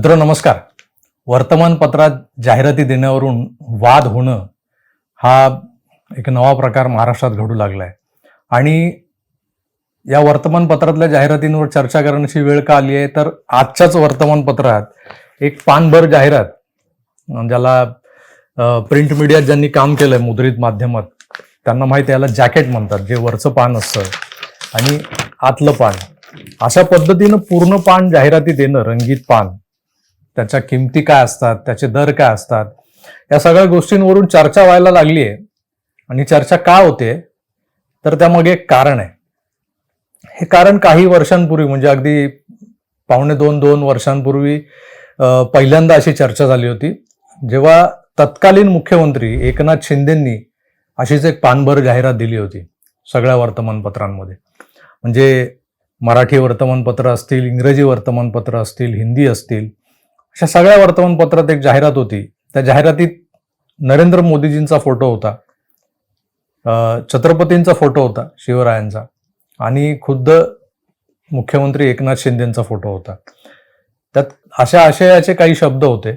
मित्र नमस्कार. वर्तमानपत्रात जाहिराती देण्यावरून वाद होणं हा एक नवा प्रकार महाराष्ट्रात घडू लागला आहे आणि या वर्तमानपत्रातल्या जाहिरातींवर चर्चा करण्याची वेळ का आली आहे? तर आजच्याच वर्तमानपत्रात एक पानभर जाहिरात ज्याला प्रिंट मीडियात ज्यांनी काम केलं आहे मुद्रित माध्यमात त्यांना माहिती आहे याला जॅकेट म्हणतात जे वरचं पान असतं आणि आतलं पान. अशा पद्धतीनं पूर्ण पान जाहिराती देणं रंगीत पान त्याच्या किमती काय असतात त्याचे दर काय असतात या सगळ्या गोष्टींवरून चर्चा व्हायला लागली आहे आणि चर्चा का होते? तर त्यामागे एक कारण आहे. हे कारण काही वर्षांपूर्वी म्हणजे अगदी पावणे दोन दोन वर्षांपूर्वी पहिल्यांदा अशी चर्चा झाली होती. जेव्हा तत्कालीन मुख्यमंत्री एकनाथ शिंदेंनी अशीच एक पानभर जाहिरात दिली होती सगळ्या वर्तमानपत्रांमध्ये. म्हणजे मराठी वर्तमानपत्र असतील इंग्रजी वर्तमानपत्र असतील हिंदी असतील अशा सगळ्या वर्तमानपत्रात एक जाहिरात होती. त्या जाहिरातीत नरेंद्र मोदीजींचा फोटो होता. छत्रपतींचा फोटो होता शिवरायांचा. आणि खुद्द मुख्यमंत्री एकनाथ शिंदेचा फोटो होता. त्यात अशा आशयाचे काही शब्द होते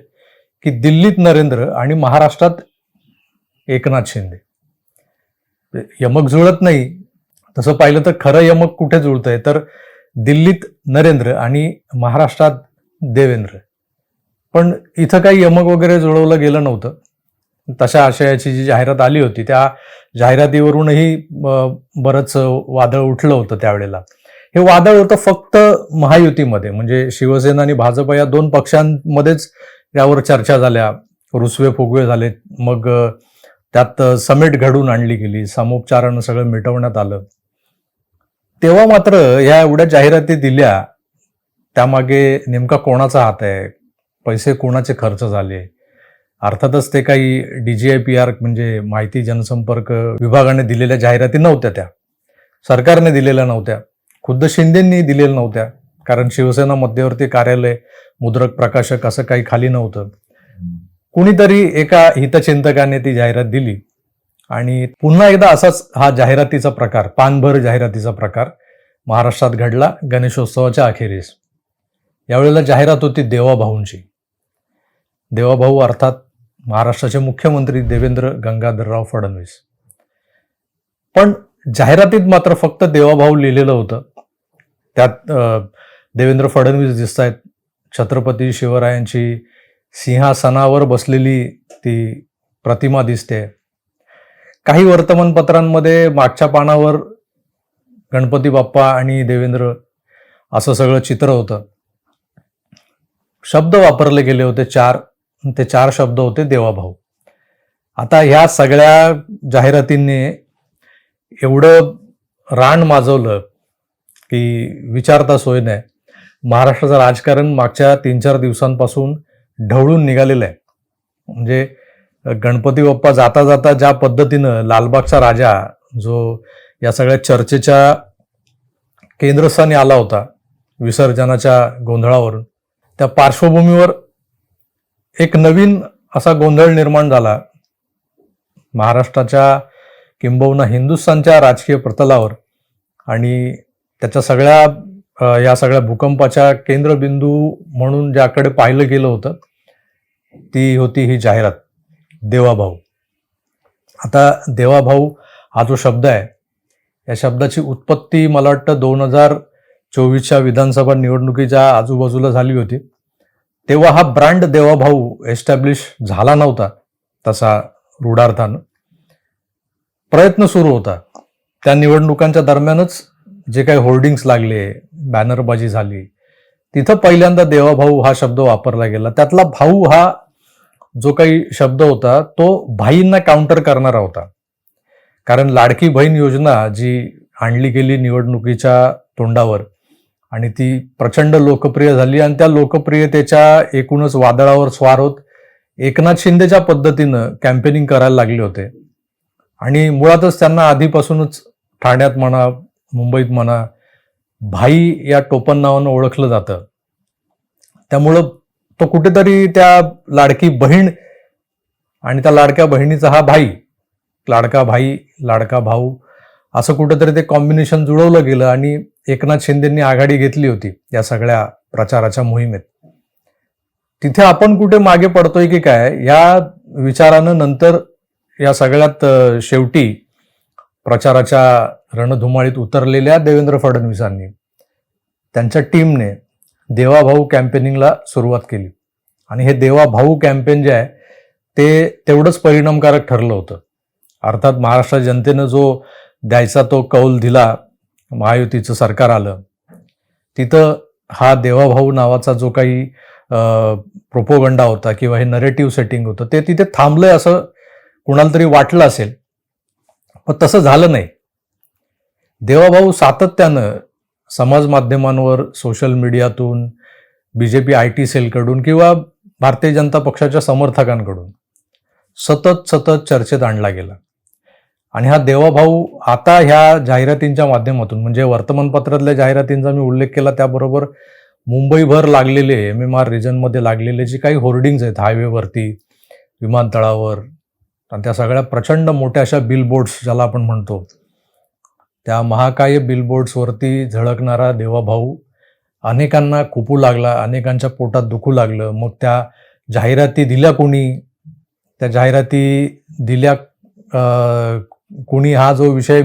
की दिल्लीत नरेंद्र आणि महाराष्ट्रात एकनाथ शिंदे. यमक जुळत नाही. तसं पाहिलं तर खरं यमक कुठे जुळतंय? तर दिल्लीत नरेंद्र आणि महाराष्ट्रात देवेंद्र. पण इथं काही यमक वगैरे जुळवलं गेलं नव्हतं. तशा आशयाची जी जाहिरात आली होती त्या जाहिरातीवरूनही बरंच वादळ उठलं होतं त्यावेळेला. हे वादळ होतं फक्त महायुतीमध्ये म्हणजे शिवसेना आणि भाजप या दोन पक्षांमध्येच यावर चर्चा झाल्या. रुसवे फुगवे झाले मग त्यात समेट घडून आणली गेली सामोपचारानं सगळं मिटवण्यात आलं. तेव्हा मात्र ह्या एवढ्या जाहिराती दिल्या त्यामागे नेमका कोणाचा हात आहे? पैसे कोणाचे खर्च झाले? अर्थातच ते काही डीजीआय पी आर म्हणजे माहिती जनसंपर्क विभागाने दिलेल्या जाहिराती नव्हत्या त्या. सरकारने दिलेल्या नव्हत्या. खुद्द शिंदेंनी दिलेल्या नव्हत्या. कारण शिवसेना मध्यवर्ती कार्यालय मुद्रक प्रकाशक असं काही खाली नव्हतं. कुणीतरी एका हितचिंतकाने ती जाहिरात दिली. आणि पुन्हा एकदा असाच हा जाहिरातीचा प्रकार पानभर जाहिरातीचा प्रकार महाराष्ट्रात घडला गणेशोत्सवाच्या अखेरीस. यावेळेला जाहिरात होती देवाभाऊंची. देवाभाऊ अर्थात महाराष्ट्राचे मुख्यमंत्री देवेंद्र गंगाधरराव फडणवीस. पण जाहिरातीत मात्र फक्त देवाभाऊ लिहिलेलं होतं. त्यात देवेंद्र फडणवीस दिसत आहेत छत्रपती शिवरायांची सिंहासनावर बसलेली ती प्रतिमा दिसते. काही वर्तमानपत्रांमध्ये मागच्या पानावर गणपती बाप्पा आणि देवेंद्र असं सगळं चित्र होतं. शब्द वापरले गेले होते चार ते चार शब्द होते देवाभाऊ. आता ह्या सगळ्या जाहिरातींनी एवढं रान माजवलं की विचारता सोय नाही. महाराष्ट्राचं राजकारण मागच्या तीन चार दिवसांपासून ढवळून निघालेलं आहे. म्हणजे गणपती बाप्पा जाता जाता ज्या पद्धतीनं लालबागचा राजा जो या सगळ्या चर्चेच्या केंद्रस्थानी आला होता विसर्जनाच्या गोंधळावरून त्या पार्श्वभूमीवर एक नवीन असा गोंधळ निर्माण झाला. महाराष्ट्राच्या किंबहुना हिंदुस्थानच्या राजकीय प्रतलावर आणि त्याच्या सगळ्या या सगळ्या भूकंपाच्या केंद्रबिंदू म्हणून ज्याकडे पाहिलं गेलं होतं ती होती ही जाहिरात देवाभाऊ. आता देवाभाऊ हा जो शब्द आहे या शब्दाची उत्पत्ती मला वाटतं दोन हजार चोवीसच्या विधानसभा निवडणुकीच्या आजूबाजूला झाली होती. तेव्हा हा ब्रँड देवाभाऊ एस्टॅब्लिश झाला नव्हता तसा रूढार्थानं. प्रयत्न सुरू होता. त्या निवडणुकांच्या दरम्यानच जे काही होर्डिंग्स लागले बॅनरबाजी झाली तिथं पहिल्यांदा देवाभाऊ हा शब्द वापरला गेला. त्यातला भाऊ हा जो काही शब्द होता तो भाईंना काउंटर करणारा होता. कारण लाडकी बहीण योजना जी आणली गेली निवडणुकीच्या तोंडावर आणि ती प्रचंड लोकप्रिय झाली आणि त्या लोकप्रियतेच्या एकूणच वादळावर स्वार होत एकनाथ शिंदेच्या पद्धतीनं कॅम्पेनिंग करायला लागले होते. आणि मुळातच त्यांना आधीपासूनच ठाण्यात म्हणा मुंबईत म्हणा भाई या टोपण नावानं ओळखलं जातं. त्यामुळं तो कुठेतरी त्या लाडकी बहीण आणि त्या लाडक्या बहिणीचा हा भाई लाडका भाई लाडका भाऊ असं कुठेतरी ते कॉम्बिनेशन जुळवलं गेलं आणि एकनाथ शिंदेंनी आघाडी घेतली होती या सगळ्या प्रचाराच्या मोहिमेत. तिथे आपण कुठे मागे पडतोय की काय या विचारानं नंतर या सगळ्यात शेवटी प्रचाराच्या रणधुमाळीत उतरलेल्या देवेंद्र फडणवीसांनी त्यांच्या टीमने देवाभाऊ कॅम्पेनिंगला सुरुवात केली. आणि हे देवाभाऊ कॅम्पेन जे आहे ते तेवढंच परिणामकारक ठरलं होतं. अर्थात महाराष्ट्र जनतेनं जो द्यायचा तो कौल दिला महायुतीचं सरकार आलं तिथं हा देवाभाऊ नावाचा जो काही प्रोपोगंडा होता किंवा हे नरेटिव्ह सेटिंग होतं ते तिथे थांबलंय असं कुणाला तरी वाटलं असेल. पण तसं झालं नाही. देवाभाऊ सातत्यानं समाज माध्यमांवर social मीडियातून B J P I T सेलकडून किंवा भारतीय जनता पक्षाच्या समर्थकांकडून सतत सतत चर्चेत आणला गेला. आणि हा देवाभाऊ आता ह्या जाहिरातींच्या माध्यमातून म्हणजे वर्तमानपत्रातल्या जाहिरातींचा मी उल्लेख केला त्याबरोबर मुंबईभर लागलेले एम एम आर रिजनमध्ये लागलेले जे काही होर्डिंग्ज आहेत हायवेवरती विमानतळावर आणि त्या सगळ्या प्रचंड मोठ्या अशा बिलबोर्ड्स ज्याला आपण म्हणतो त्या महाकाय बिलबोर्ड्सवरती झळकणारा देवाभाऊ अनेकांना खुपू लागला अनेकांच्या पोटात दुखू लागलं. मग त्या जाहिराती दिल्या कोणी? त्या जाहिराती दिल्या कोणी हा जो विषय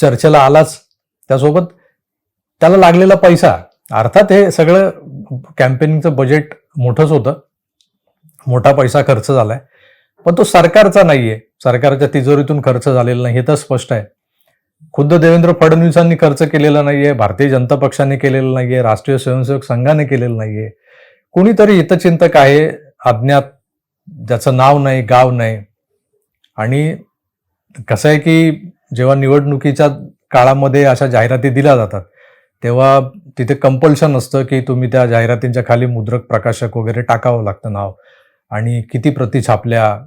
चर्चेला आलाच त्यासोबत त्याला लागलेला पैसा अर्थात हे सगळं कॅम्पेनिंगचं बजेट मोठंच होतं. मोठा पैसा खर्च झालाय. पण तो सरकारचा नाहीये. सरकारच्या तिजोरीतून खर्च झालेला नाही हे तर स्पष्ट आहे. खुद्द देवेंद्र फडणवीसांनी खर्च केलेला नाहीये भारतीय जनता पक्षाने केलेला नाहीये राष्ट्रीय स्वयंसेवक संघाने केलेलं नाहीये. कुणीतरी हितचिंतक आहे अज्ञात ज्याचं नाव नाही गाव नाही. आणि कसं आहे की जेव्हा निवडणुकीच्या काळामध्ये अशा जाहिराती दिल्या जातात तेव्हा तिथे कंपल्शन असतं की तुम्ही त्या जाहिरातींच्या खाली मुद्रक प्रकाशक वगैरे टाकावं लागतं नाव. आणि किती प्रति छापल्या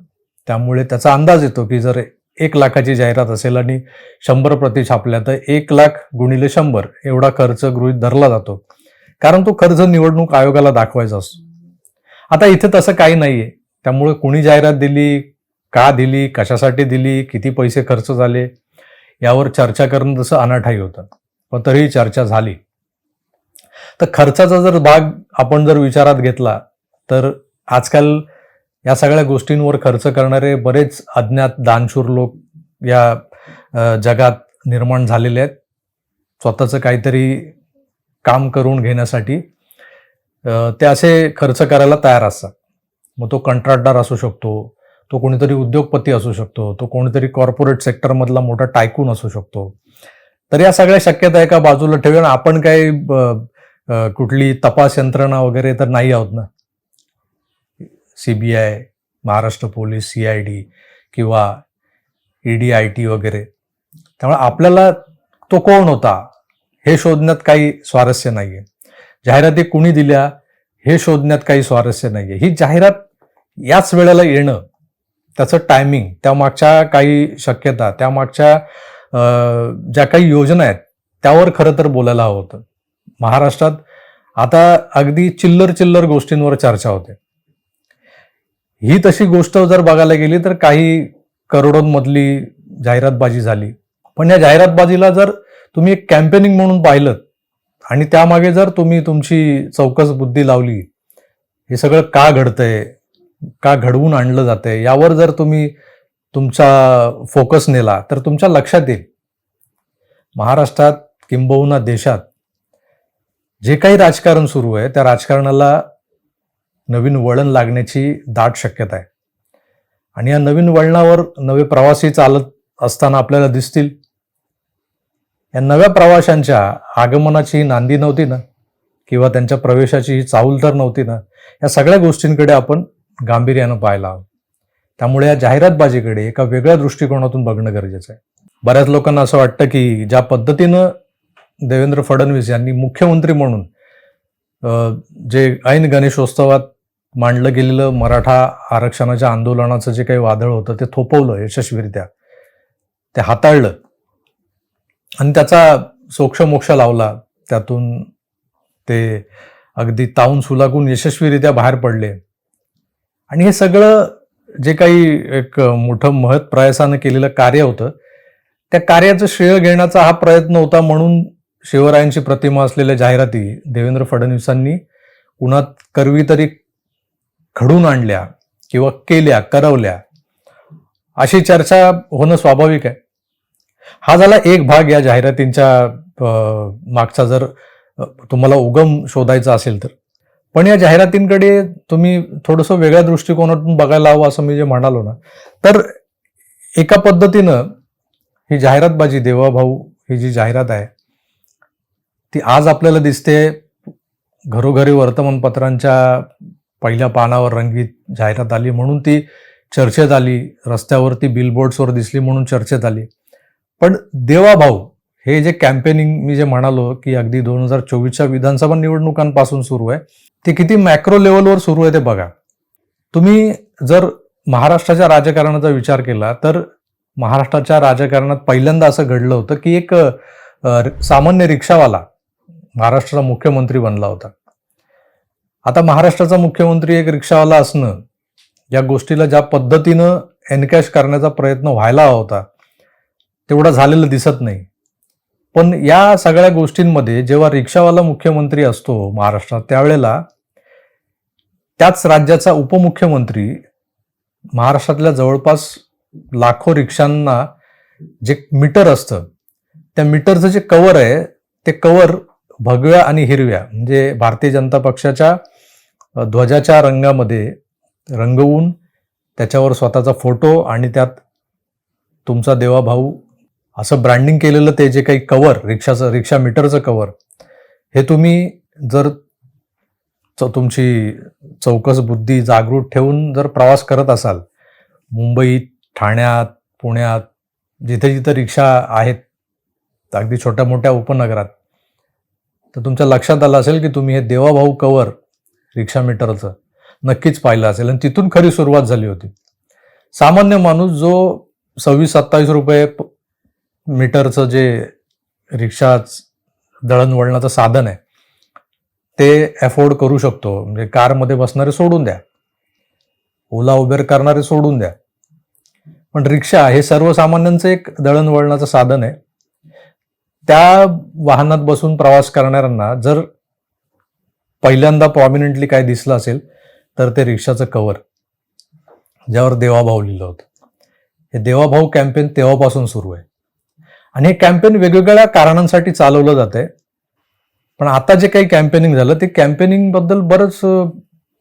त्यामुळे त्याचा अंदाज येतो की जर एक लाखाची जाहिरात असेल आणि शंभर प्रति छापल्या तर एक लाख गुणिले शंभर एवढा खर्च गृहीत धरला जातो. कारण तो खर्च निवडणूक आयोगाला दाखवायचा असतो. आता इथे तसं काही नाहीये. त्यामुळे कुणी जाहिरात दिली का दिली कशासाठी दिली किती पैसे खर्च झाले यावर चर्चा करणं जसं अनाठाई होतं. पण तरीही चर्चा झाली. तर खर्चाचा जर भाग आपण जर विचारात घेतला तर आजकाल या सगळ्या गोष्टींवर खर्च करणारे बरेच अज्ञात दानशूर लोक या जगात निर्माण झालेले आहेत. स्वतःचं काहीतरी काम करून घेण्यासाठी ते असे खर्च करायला तयार असतात. मग तो कंत्राटदार असू शकतो तो कोणीतरी उद्योगपती असू शकतो तो कोणीतरी कॉर्पोरेट सेक्टरमधला मोठा टायकून असू शकतो. तर या सगळ्या शक्यता एका बाजूला ठेवून आपण काही कुठली तपास यंत्रणा वगैरे तर नाही आहोत ना? CBI Maharashtra police C I D किंवा ईडी आय टी वगैरे. त्यामुळे आपल्याला तो कोण होता हे शोधण्यात काही स्वारस्य नाहीये. जाहिराती कुणी दिल्या हे शोधण्यात काही स्वारस्य नाहीये. ही जाहिरात याच वेळेला येणं त्याचं टायमिंग त्यामागच्या काही शक्यता त्यामागच्या ज्या काही योजना आहेत त्यावर खरं तर बोलायला हवं होतं. महाराष्ट्रात आता अगदी चिल्लर चिल्लर गोष्टींवर चर्चा होते. ही तशी गोष्ट जर बघायला गेली तर काही करोडोंमधली जाहिरातबाजी झाली. पण या जाहिरातबाजीला जर तुम्ही एक कॅम्पेनिंग म्हणून पाहिलं आणि त्यामागे जर तुम्ही तुमची चौकस बुद्धी लावली हे सगळं का घडतंय? का घडवून आणलं जातंय यावर जर तुम्ही तुमचा फोकस नेला तर तुमच्या लक्षात येईल. महाराष्ट्रात किंबहुना देशात जे काही राजकारण सुरू आहे त्या राजकारणाला नवीन वळण लागण्याची दाट शक्यता आहे. आणि या नवीन वळणावर नवे प्रवासी चालत असताना आपल्याला दिसतील. या नव्या प्रवाशांच्या आगमनाची नांदी नव्हती ना? किंवा त्यांच्या प्रवेशाची चाहूल तर नव्हती ना? या सगळ्या गोष्टींकडे आपण गांभीर्यानं पाहायला हवं. त्यामुळे या जाहिरातबाजीकडे एका वेगळ्या दृष्टिकोनातून बघणं गरजेचं आहे. बऱ्याच लोकांना असं वाटतं की ज्या पद्धतीनं देवेंद्र फडणवीस यांनी मुख्यमंत्री म्हणून जे ऐन गणेशोत्सवात मांडलं गेलेलं मराठा आरक्षणाच्या आंदोलनाचं जे काही वादळ होतं ते थोपवलं यशस्वीरित्या ते हाताळलं आणि त्याचा सोक्षमोक्ष लावला. त्यातून ते अगदी ताऊन सुलागून यशस्वीरित्या बाहेर पडले. आणि हे सगळं जे काही एक मोठं महत् प्रयासानं केलेलं कार्य होतं त्या कार्याचं श्रेय घेण्याचा हा प्रयत्न होता म्हणून शिवरायांची प्रतिमा असलेल्या जाहिराती देवेंद्र फडणवीसांनी उन्हात करवी तरी घडून आणल्या किंवा केल्या करवल्या अशी चर्चा होणं स्वाभाविक आहे. हा झाला एक भाग या जाहिरातींच्या मागचा जर तुम्हाला उगम शोधायचा असेल तर. पण या जाहिरातींकडे तुम्ही थोडंसं वेगळ्या दृष्टिकोनातून बघायला हवं असं मी जे म्हणालो ना तर एका पद्धतीनं ही जाहिरातबाजी देवाभाऊ ही जी जाहिरात आहे ती आज आपल्याला दिसते घरोघरी वर्तमानपत्रांच्या पहिल्या पानावर रंगीत जाहिरात आली म्हणून ती चर्चेत आली रस्त्यावरती बिलबोर्ड्सवर दिसली म्हणून चर्चेत आली. पण देवाभाऊ हे जे कॅम्पेनिंग मी जे म्हणालो की अगदी दोन हजार चोवीसच्या विधानसभा निवडणुकांपासून सुरू आहे ते किती मॅक्रो लेवलवर सुरू आहे ते बघा. तुम्ही जर महाराष्ट्राच्या राजकारणाचा विचार केला तर महाराष्ट्राच्या राजकारणात पहिल्यांदा असं घडलं होतं की एक सामान्य रिक्षावाला महाराष्ट्राचा मुख्यमंत्री बनला होता. आता महाराष्ट्राचा मुख्यमंत्री एक रिक्षावाला असणं या गोष्टीला ज्या पद्धतीनं एनकॅश करण्याचा प्रयत्न व्हायला हवा होता तेवढा झालेलं दिसत नाही. पण या सगळ्या गोष्टींमध्ये जेव्हा रिक्षावाला मुख्यमंत्री असतो महाराष्ट्रात त्यावेळेला त्याच राज्याचा उपमुख्यमंत्री महाराष्ट्रातल्या जवळपास लाखो रिक्षांना जे मीटर असतं त्या मीटरचं जे कवर आहे ते कवर भगव्या आणि हिरव्या म्हणजे भारतीय जनता पक्षाच्या ध्वजाच्या रंगामध्ये रंगवून त्याच्यावर स्वतःचा फोटो आणि त्यात तुमचा देवाभाऊ असं ब्रँडिंग केलेलं ते जे काही कवर रिक्षाचं रिक्षा मीटरचं कवर हे तुम्ही जर तुमची चौकस बुद्धी जागृत ठेवून जर प्रवास करत असाल मुंबईत ठाण्यात पुण्यात जिथे जिथे रिक्षा आहेत अगदी छोट्या मोठ्या उपनगरात तर तुमच्या लक्षात आलं असेल की तुम्ही हे देवाभाऊ कवर रिक्षा मीटरचं नक्कीच पाहिलं असेल आणि तिथून खरी सुरुवात झाली होती. सामान्य माणूस जो सव्वीस सत्तावीस रुपये मीटरचं जे रिक्षा दळणवळणाचं साधन आहे ते अफोर्ड करू शकतो. म्हणजे कारमध्ये बसणारे सोडून द्या. ओला उबेर करणारे सोडून द्या. पण रिक्षा हे सर्वसामान्यांचं एक दळणवळणाचं साधन आहे. त्या वाहनात बसून प्रवास करणाऱ्यांना जर पहिल्यांदा प्रॉमिनंटली काय दिसलं असेल तर ते रिक्षाचं कवर ज्यावर देवाभाऊ लिहिलं होतं. हे देवाभाऊ कॅम्पेन तेव्हापासून सुरू आहे. आणि हे कॅम्पेन वेगवेगळ्या कारणांसाठी चालवलं जात आहे पण आता जे काही कॅम्पेनिंग झालं ते कॅम्पेनिंगबद्दल बरंच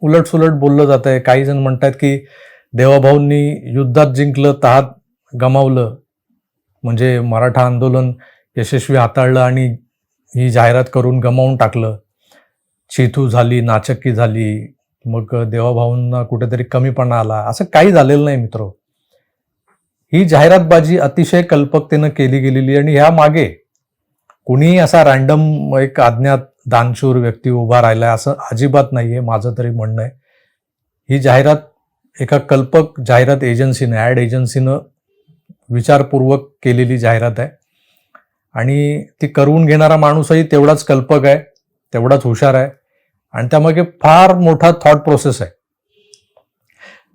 उलट सुलट बोललं जात आहे काही जण म्हणतात की देवाभाऊंनी युद्धात जिंकलं तहात गमावलं. म्हणजे मराठा आंदोलन यशस्वी हाताळलं आणि ही जाहिरात करून गमावून टाकलं. चिथू झाली नाचक्की झाली मग देवाभाऊंना कुठेतरी कमीपणा आला. असं काही झालेलं नाही मित्र. ही जाहिरातबाजी अतिशय कल्पकतेनं केली गेलेली आणि ह्या मागे कुणीही असा रॅन्डम एक अज्ञात दानशूर व्यक्ती उभा राहिलाय असं अजिबात नाही आहे माझं तरी म्हणणं आहे. ही जाहिरात एका कल्पक जाहिरात एजन्सीनं ॲड एजन्सीनं विचारपूर्वक केलेली जाहिरात आहे. आणि ती करवून घेणारा माणूसही तेवढाच कल्पक आहे तेवढाच हुशार आहे. आणि त्यामागे फार मोठा थॉट प्रोसेस आहे.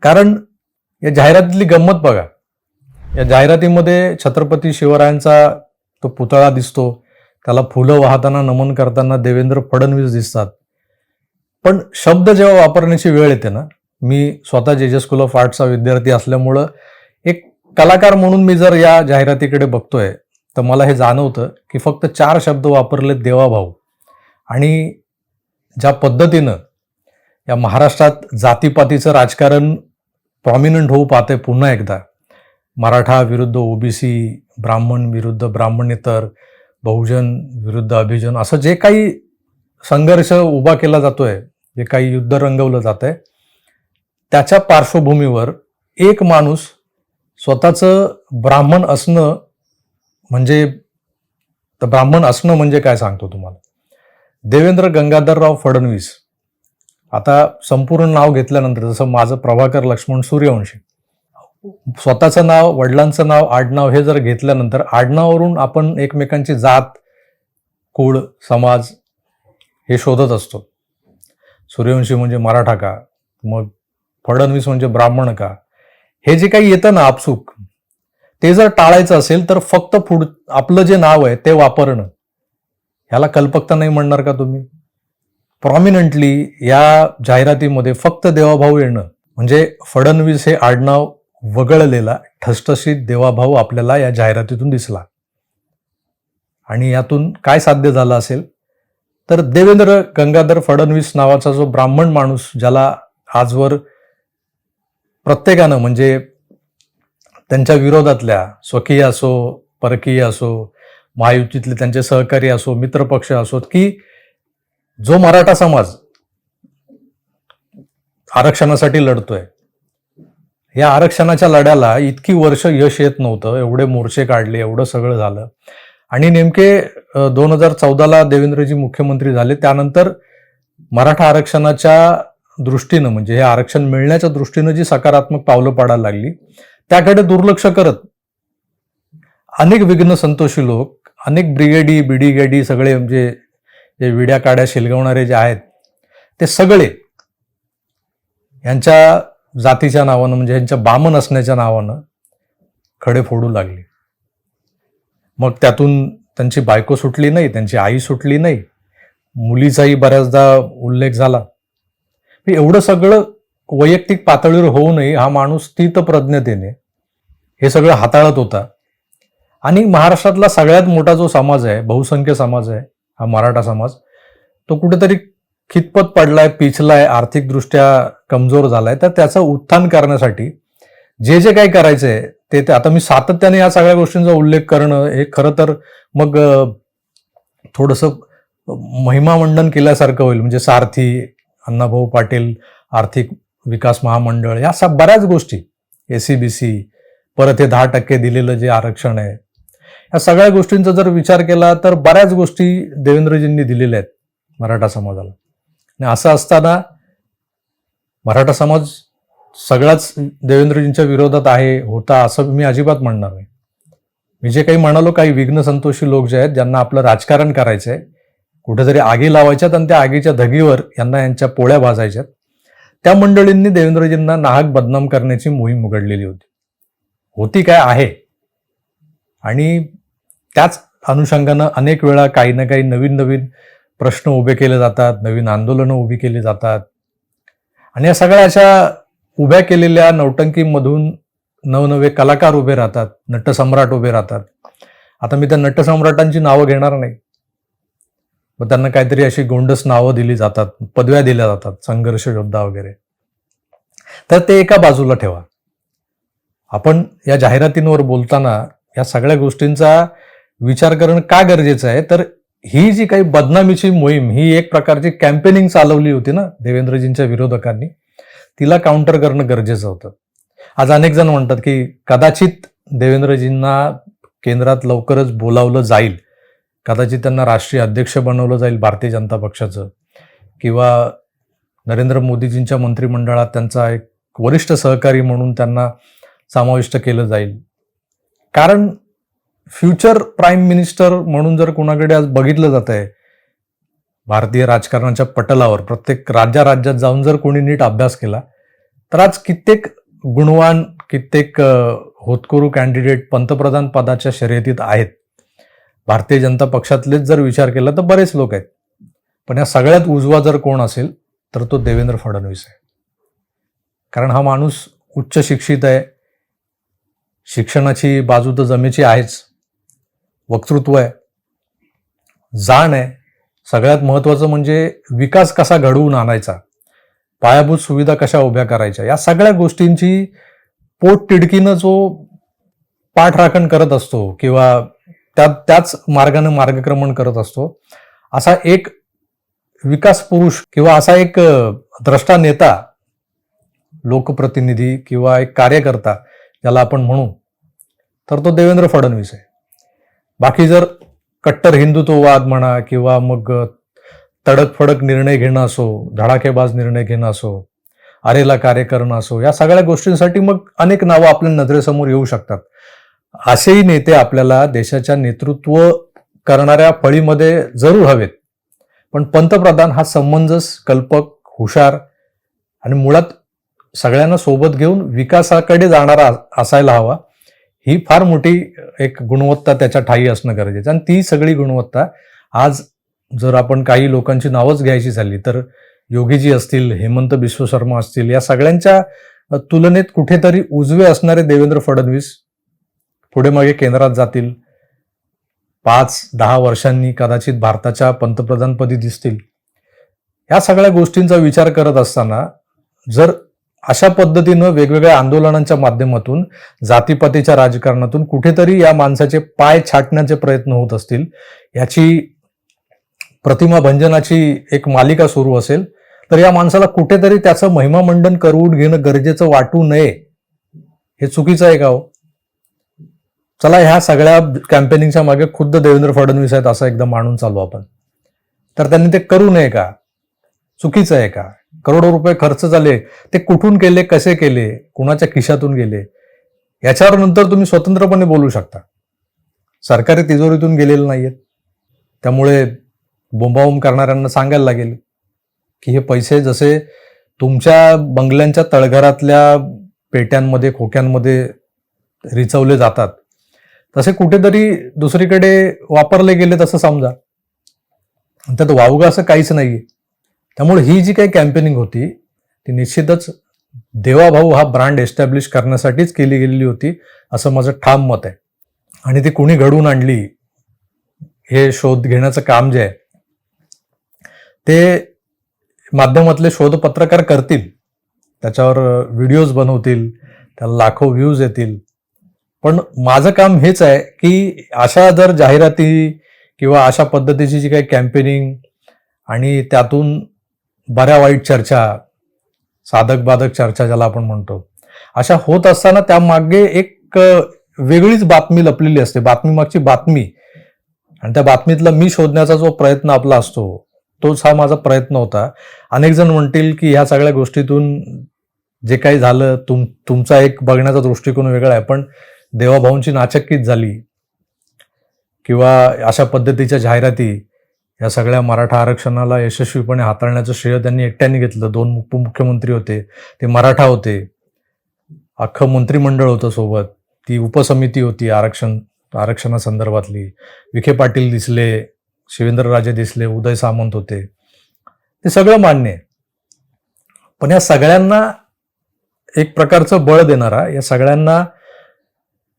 कारण या जाहिरातीतली गंमत बघा. या जाहिरातीमध्ये छत्रपती शिवरायांचा तो पुतळा दिसतो त्याला फुलं वाहताना नमन करताना देवेंद्र फडणवीस दिसतात. पण शब्द जेव्हा वापरण्याची वेळ येते ना मी स्वतः जे जे स्कूल ऑफ आर्टचा विद्यार्थी असल्यामुळं एक कलाकार म्हणून मी जर या जाहिरातीकडे बघतोय तर मला हे जाणवतं की फक्त चार शब्द वापरले देवाभाऊ आणि ज्या पद्धतीनं या महाराष्ट्रात जातीपातीचं राजकारण प्रॉमिनंट होऊ पाहते पुन्हा एकदा. मराठा विरुद्ध ओबीसी ब्राह्मण विरुद्ध ब्राह्मणेतर बहुजन विरुद्ध अभिजन असं जे काही संघर्ष उभा केला जातोय जे काही युद्ध रंगवलं जात आहे त्याच्या पार्श्वभूमीवर एक माणूस स्वतःचं ब्राह्मण असणं म्हणजे तर ब्राह्मण असणं म्हणजे काय सांगतो तुम्हाला? देवेंद्र गंगाधरराव फडणवीस आता संपूर्ण नाव घेतल्यानंतर जसं माझं प्रभाकर लक्ष्मण सूर्यवंशी स्वतःचं नाव वडिलांचं नाव आडनाव हे जर घेतल्यानंतर आडनावावरून आपण एकमेकांची जात कुळ समाज हे शोधत असतो. सूर्यवंशी म्हणजे मराठा का? मग फडणवीस म्हणजे ब्राह्मण का? हे जे काही येतं ना आपसूक ते जर टाळायचं असेल तर फक्त पुढ आपलं जे नाव आहे ते वापरणं. ह्याला कल्पकता नाही म्हणणार का तुम्ही? प्रॉमिनंटली या जाहिरातीमध्ये फक्त देवाभाऊ येणं. म्हणजे फडणवीस हे आडनाव वगळलेला ठसठशीत देवाभाऊ आपल्याला या जाहिरातीतून दिसला. आणि यातून काय साध्य झालं असेल? तर देवेंद्र गंगाधर फडणवीस नावाचा जो ब्राह्मण माणूस ज्याला आजवर प्रत्येकानं म्हणजे त्यांच्या विरोधातल्या स्वकीय असो परकीय असो महायुतीतले त्यांचे सहकारी असो मित्रपक्ष असोत की जो मराठा समाज आरक्षणासाठी लढतोय या आरक्षणाच्या लढ्याला इतकी वर्ष यश येत नव्हतं. एवढे मोर्चे काढले एवढं सगळं झालं. आणि नेमके दोन हजार चौदाला देवेंद्रजी मुख्यमंत्री झाले. त्यानंतर मराठा आरक्षणाच्या दृष्टीनं म्हणजे हे आरक्षण मिळण्याच्या दृष्टीनं जी सकारात्मक पावलं पाडायला लागली त्याकडे दुर्लक्ष करत अनेक विघ्न संतोषी लोक अनेक ब्रिगेडी बिडिगेडी सगळे म्हणजे जे विड्या काड्या शिलगवणारे जे आहेत ते सगळे यांच्या जातीच्या नावानं म्हणजे यांच्या बामन असण्याच्या नावानं खडे फोडू लागले. मग त्यातून त्यांची बायको सुटली नाही त्यांची आई सुटली नाही मुलीचाही बऱ्याचदा उल्लेख झाला. एवढं सगळं वैयक्तिक पातळीवर होऊ नये हा माणूस प्रज्ञतेने हे सगळं हाताळत होता. आणि महाराष्ट्रातला सगळ्यात मोठा जो समाज आहे बहुसंख्य समाज आहे हा मराठा समाज तो कुठेतरी खितपत पडलाय पिचलाय आर्थिकदृष्ट्या कमजोर झालाय तर त्याचं उत्थान करण्यासाठी जे जे काही करायचंय ते ते आता मी सातत्याने या सगळ्या गोष्टींचा उल्लेख करणं हे खरं तर मग थोडस महिमामंडन केल्यासारखं होईल. म्हणजे सारथी अण्णाभाऊ पाटील आर्थिक विकास महामंडळ या अशा बऱ्याच गोष्टी एसीबीसी परत हे दहा टक्के दिलेलं जे आरक्षण आहे या सगळ्या गोष्टींचा जर विचार केला तर बऱ्याच गोष्टी देवेंद्रजींनी दिलेल्या आहेत मराठा समाजाला. आणि असं असताना मराठा समाज सगळाच देवेंद्रजींच्या विरोधात आहे होता असं मी अजिबात म्हणणार नाही. मी जे काही म्हणालो काही विघ्न संतोषी लोक जे आहेत ज्यांना आपलं राजकारण करायचंय कुठेतरी आगी लावायच्यात आणि त्या आगीच्या धगीवर यांना यांच्या पोळ्या भाजायच्यात त्या मंडळींनी देवेंद्रजींना नाहक बदनाम करण्याची मोहीम उघडलेली होती. होती काय आहे? आणि त्याच अनुषंगानं अनेक वेळा काही ना काही नवीन नवीन प्रश्न उभे केले जातात नवीन आंदोलनं उभी केली जातात. आणि या सगळ्या अशा उभ्या केलेल्या नौटंकीमधून नवनवे कलाकार उभे राहतात नटसम्राट उभे राहतात. आता मी त्या नटसम्राटांची नावं घेणार नाही. मग त्यांना काहीतरी अशी गोंडस नावं दिली जातात पदव्या दिल्या जातात संघर्ष योद्धा वगैरे. तर ते एका बाजूला ठेवा. आपण या जाहिरातींवर बोलताना या सगळ्या गोष्टींचा विचार करणं का गरजेचं आहे? तर ही जी काही बदनामीची मोहीम ही एक प्रकारची कॅम्पेनिंग चालवली होती ना देवेंद्रजींच्या विरोधकांनी तिला काउंटर करणं गरजेचं होतं. आज अनेक जण म्हणतात की कदाचित देवेंद्रजींना केंद्रात लवकरच बोलावलं जाईल. कदाचित त्यांना राष्ट्रीय अध्यक्ष बनवलं जाईल भारतीय जनता पक्षाचं. किंवा नरेंद्र मोदीजींच्या मंत्रिमंडळात त्यांचा एक वरिष्ठ सहकारी म्हणून त्यांना समाविष्ट केलं जाईल. कारण फ्युचर प्राईम मिनिस्टर म्हणून जर कोणाकडे आज बघितलं जात आहे भारतीय राजकारणाच्या पटलावर प्रत्येक राज्या राज्यात जाऊन जर कोणी नीट अभ्यास केला तर आज कित्येक गुणवान कित्येक होतकरू कॅन्डिडेट पंतप्रधान पदाच्या शर्यतीत आहेत. भारतीय जनता पक्षातलेच जर विचार केला तर बरेच लोक आहेत. पण या सगळ्यात उजवा जर कोण असेल तर तो देवेंद्र फडणवीस आहे. कारण हा माणूस उच्च शिक्षित आहे. शिक्षणाची बाजू तर जमेची आहेच. वक्तृत्व आहे जाण आहे. सगळ्यात महत्त्वाचं म्हणजे विकास कसा घडवून आणायचा पायाभूत सुविधा कशा उभ्या करायच्या या सगळ्या गोष्टींची पोट तिडकीनं जो पाठराखण करत असतो किंवा त्या त्याच मार्गाने मार्गक्रमण करत असतो असा एक विकास पुरुष किंवा असा एक द्रष्टा नेता लोकप्रतिनिधी किंवा एक कार्यकर्ता ज्याला आपण म्हणू तर तो देवेंद्र फडणवीस आहे. बाकी जर कट्टर हिंदुत्ववाद म्हणा किंवा मग तडकफडक निर्णय घेणं असो धडाकेबाज निर्णय घेणं असो आरेला कार्य करणं असो या सगळ्या गोष्टींसाठी मग अनेक नावं आपल्या नजरेसमोर येऊ शकतात. असेही नेते आपल्याला देशाच्या नेतृत्व करणाऱ्या फळीमध्ये जरूर हवेत. पण पंतप्रधान हा समंजस कल्पक हुशार आणि मुळात सगळ्यांना सोबत घेऊन विकासाकडे जाणारा असायला हवा. ही फार मोठी एक गुणवत्ता त्याच्या ठाई असणं गरजेचं आणि ती सगळी गुणवत्ता आज जर आपण काही लोकांची नावंच घ्यायची झाली तर योगीजी असतील हेमंत बिश्व शर्मा असतील या सगळ्यांच्या तुलनेत कुठेतरी उजवे असणारे देवेंद्र फडणवीस पुढे मागे केंद्रात जातील. पाच दहा वर्षांनी कदाचित भारताच्या पंतप्रधानपदी दिसतील. या सगळ्या गोष्टींचा विचार करत असताना जर अशा पद्धतीनं वेगवेगळ्या आंदोलनांच्या माध्यमातून जातीपातीच्या राजकारणातून कुठेतरी या माणसाचे पाय छाटण्याचे प्रयत्न होत असतील. याची प्रतिमा भंजनाची एक मालिका सुरू असेल. तर या माणसाला कुठेतरी त्याचं महिमामंडन करून घेणं गरजेचं वाटू नये. हे चुकीचं आहे का हो? चला ह्या सगळ्या कॅम्पेनिंगच्या मागे खुद्द देवेंद्र फडणवीस आहेत असं एकदा मानून चालू आपण. तर त्यांनी ते करू नये का? चुकीचं आहे का? करोडो रुपये खर्च झाले ते कुठून केले कसे केले कुणाच्या खिशातून गेले याच्यावर नंतर तुम्ही स्वतंत्रपणे बोलू शकता. सरकारी तिजोरीतून गेलेले नाहीयेत. त्यामुळे बोंबाबोंब करणाऱ्यांना सांगायला लागेल की हे पैसे जसे तुमच्या बंगल्यांच्या तळघरातल्या पेट्यांमध्ये खोक्यांमध्ये रिचवले जातात तसे कुठेतरी दुसरीकडे वापरले गेले तसं समजा. त्यात वावगं असं काहीच नाहीये. त्यामुळे ही जी काही कॅम्पेनिंग होती ती निश्चितच देवाभाऊ हा ब्रँड एस्टॅब्लिश करण्यासाठीच केली गेलेली होती असं माझं ठाम मत आहे. आणि ती कुणी घडवून आणली हे शोध घेण्याचं काम जे आहे ते माध्यमातले शोध पत्रकार करतील. त्याच्यावर व्हिडिओज बनवतील त्याला लाखो व्ह्यूज येतील. पण माझं काम हेच आहे की अशा जर जाहिराती किंवा अशा पद्धतीची जी काही कॅम्पेनिंग आणि त्यातून बऱ्या वाईट चर्चा साधक बाधक चर्चा ज्याला आपण म्हणतो अशा होत असताना त्यामागे एक वेगळीच बातमी लपलेली असते. बातमी मागची बातमी आणि त्या बातमीतला मी शोधण्याचा जो प्रयत्न आपला असतो तोच हा माझा प्रयत्न होता. अनेक जण म्हणतील की ह्या सगळ्या गोष्टीतून जे काही झालं तुम तुमचा एक बघण्याचा दृष्टिकोन वेगळा आहे. पण देवाभाऊंची नाचक्कीच झाली किंवा अशा पद्धतीच्या जाहिराती या सगळ्या मराठा आरक्षणाला यशस्वीपणे हाताळण्याचं श्रेय त्यांनी एकट्याने घेतलं. दोन उपमुख्यमंत्री होते ते मराठा होते. अख्खं मंत्रिमंडळ होतं सोबत. ती उपसमिती होती आरक्षण आरक्षणासंदर्भातली. विखे पाटील दिसले शिवेंद्रराजे दिसले उदय सामंत होते. ते सगळं मान्य आहे. पण या सगळ्यांना एक प्रकारचं बळ देणारा या सगळ्यांना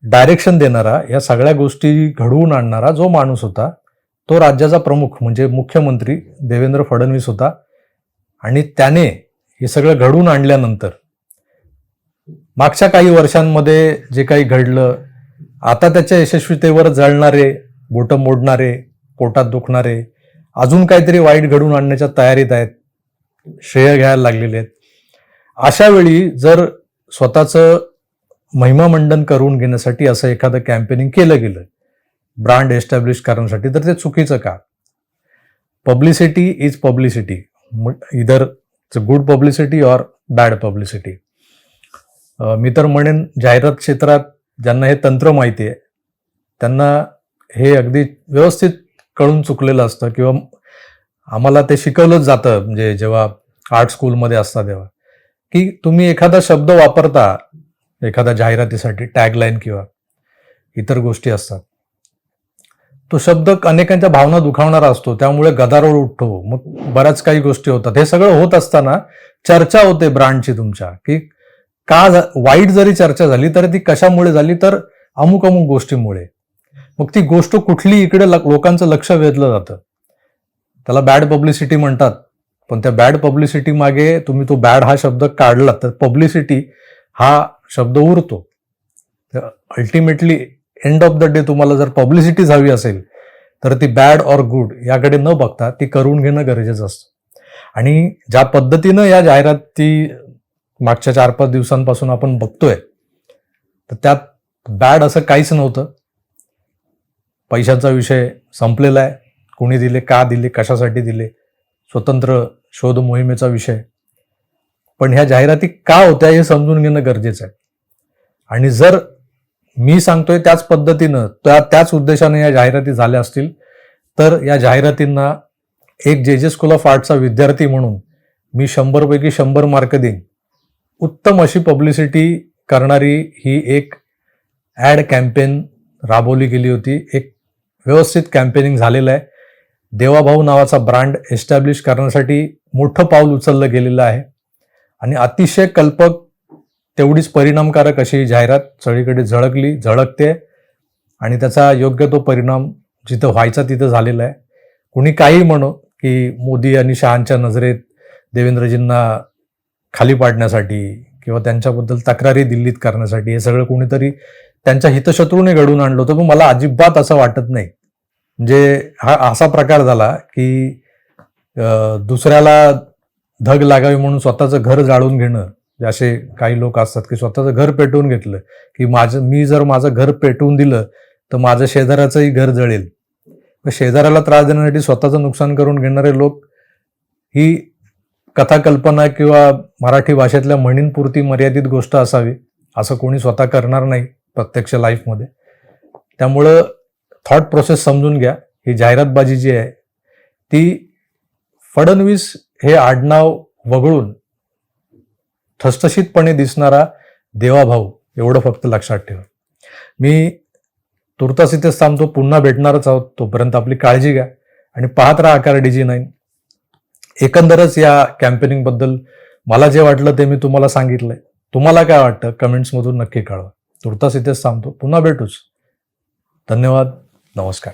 डायरेक्शन देणारा या सगळ्या गोष्टी घडवून आणणारा जो माणूस होता तो राज्याचा प्रमुख म्हणजे मुख्यमंत्री देवेंद्र फडणवीस होता. आणि त्याने हे सगळं घडवून आणल्यानंतर मागच्या काही वर्षांमध्ये जे काही घडलं आता त्याच्या यशस्वीतेवर जळणारे बोटं मोडणारे पोटात दुखणारे अजून काहीतरी वाईट घडवून आणण्याच्या तयारीत आहेत श्रेय घ्यायला लागलेले आहेत. अशा वेळी जर स्वतःचं महिमामंडन करून घेण्यासाठी असं एखादं कॅम्पेनिंग केलं गेलं ब्रँड एस्टॅब्लिश करण्यासाठी तर ते चुकीचं का? Publicity is publicity. इधर good publicity or bad publicity मी तर म्हणेन जाहिरात क्षेत्रात ज्यांना हे तंत्र माहिती आहे त्यांना हे अगदी व्यवस्थित कळून चुकलेलं असतं किंवा आम्हाला ते शिकवलंच जातं म्हणजे जेव्हा आर्ट स्कूलमध्ये असता तेव्हा की तुम्ही एखादा शब्द वापरता एखाद्या जाहिरातीसाठी टॅगलाईन किंवा इतर गोष्टी असतात तो शब्द अनेकांच्या भावना दुखावणारा असतो त्यामुळे गदारोळ उठतो. मग बऱ्याच काही गोष्टी होतात. हे सगळं होत असताना चर्चा होते ब्रँडची तुमच्या की का वाईट जरी चर्चा झाली तर ती कशामुळे झाली? तर अमुक अमुक गोष्टीमुळे. मग ती गोष्ट कुठली इकडे लोकांचं लक्ष वेधलं जातं. त्याला बॅड पब्लिसिटी म्हणतात. पण त्या बॅड पब्लिसिटी मागे तुम्ही तो बॅड हा शब्द काढला तर पब्लिसिटी हा शब्द उरतो. Ultimately end of the day तुम्हाला जर पब्लिसिटीज हवी असेल तर ती बॅड ऑर गुड याकडे न बघता ती करून घेणं गरजेचं असतं. आणि ज्या पद्धतीनं या जाहिराती मागच्या चार पाच दिवसांपासून आपण बघतोय तर त्यात बॅड असं काहीच नव्हतं. पैशांचा विषय संपलेला आहे. कुणी दिले का दिले कशासाठी दिले स्वतंत्र शोध मोहिमेचा विषय. पण ह्या जाहिराती का होत्या हे समजून घेणं गरजेचं आहे. आणि जर मी सांगतोय त्याच पद्धतीनं त्या त्याच उद्देशाने या जाहिराती झाल्या असतील तर या जाहिरातींना एक जे जे स्कूल ऑफ आर्टचा विद्यार्थी म्हणून मी शंभरपैकी शंभर मार्क देईन. उत्तम अशी पब्लिसिटी करणारी ही एक ॲड कॅम्पेन राबवली गेली होती. एक व्यवस्थित कॅम्पेनिंग झालेलं आहे. देवाभाऊ नावाचा ब्रँड एस्टॅब्लिश करण्यासाठी मोठं पाऊल उचललं गेलेलं आहे. आणि अतिशय कल्पक तेवढीच परिणामकारक अशी जाहिरात सगळीकडे झळकली झळकते. आणि त्याचा योग्य तो परिणाम जिथं व्हायचा तिथं झालेला आहे. कुणी काही म्हणो की मोदी आणि शहांच्या नजरेत देवेंद्रजींना खाली पाडण्यासाठी किंवा त्यांच्याबद्दल तक्रारी दिल्लीत करण्यासाठी हे सगळं कोणीतरी त्यांच्या हितशत्रूने घडून आणलं होतं. पण मला अजिबात असं वाटत नाही. म्हणजे हा असा प्रकार झाला की दुसऱ्याला धग लागावी म्हणून स्वतःचं घर जाळून घेणं असे काही लोक असतात की स्वतःचं घर पेटवून घेतलं की माझं मी जर माझं घर पेटवून दिलं तर माझं शेजाऱ्याचंही घर जळेल. शेजाऱ्याला त्रास देण्यासाठी स्वतःचं नुकसान करून घेणारे लोक ही कथाकल्पना किंवा मराठी भाषेतल्या म्हणींपुरती मर्यादित गोष्ट असावी असं कोणी स्वतः करणार नाही प्रत्यक्ष लाईफमध्ये त्यामुळं थॉट प्रोसेस समजून घ्या. ही जाहिरातबाजी जी आहे ती फडणवीस हे आडनाव वगळून ठसठशीतपणे दिसणारा देवाभाऊ एवढं फक्त लक्षात ठेवा. मी तुर्तास इथेच थांबतो पुन्हा भेटणारच आहोत तोपर्यंत आपली काळजी घ्या आणि पाहत राहा आकार डीजी नाईन एकंदरच या कॅम्पेनिंगबद्दल मला जे वाटलं ते मी तुम्हाला सांगितलंय. तुम्हाला काय वाटतं? कमेंट्समधून नक्की कळवा. तुर्तास इथेच थांबतो पुन्हा भेटूच. धन्यवाद नमस्कार.